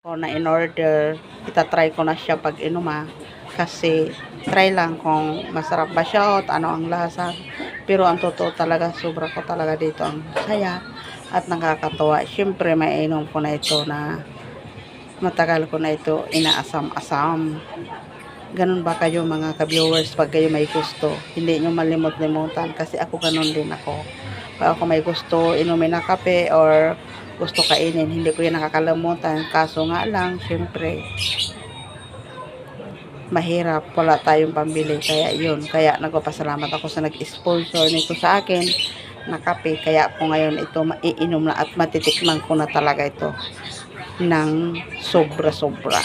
ko na in order, itatry ko na siya pag inuma. Kasi, try lang kung masarap ba siya o ano ang lasa. Pero ang totoo talaga, sobra ko talaga dito ang saya at nakakatuwa. Siyempre, may inom ko na ito na matagal ko na ito inaasam-asam. Ganun ba kayo mga ka-viewers pag kayo may gusto? Hindi nyo malimot-limutan kasi ako ganun din ako. Pag ako may gusto, inumin na kape or gusto kainin, hindi ko yan nakakalimutan. Kaso nga lang, syempre, mahirap, wala tayong pambili. Kaya yun, kaya nagpapasalamat ako sa nag-sponsor nito sa akin na kape. Kaya ako ngayon ito maiinom na at matitikman ko na talaga ito ng sobra-sobra.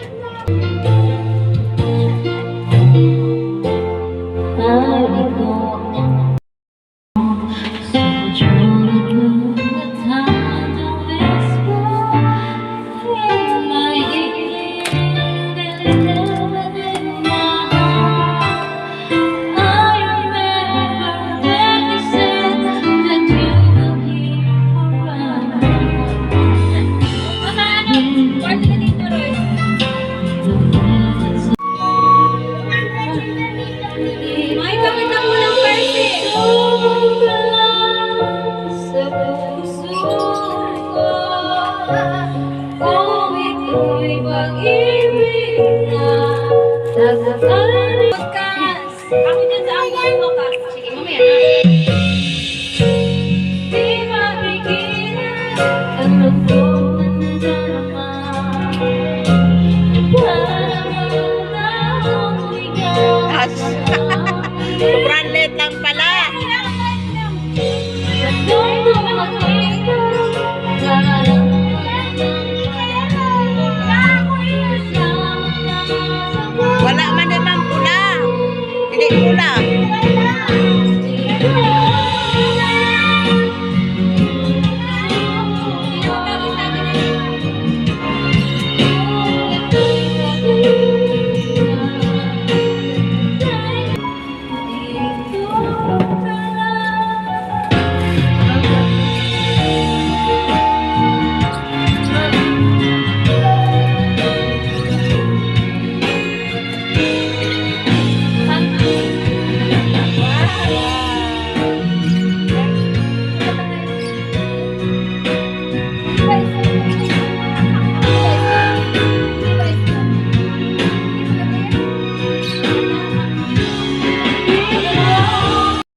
pag-ibig na tagatanin Podcast.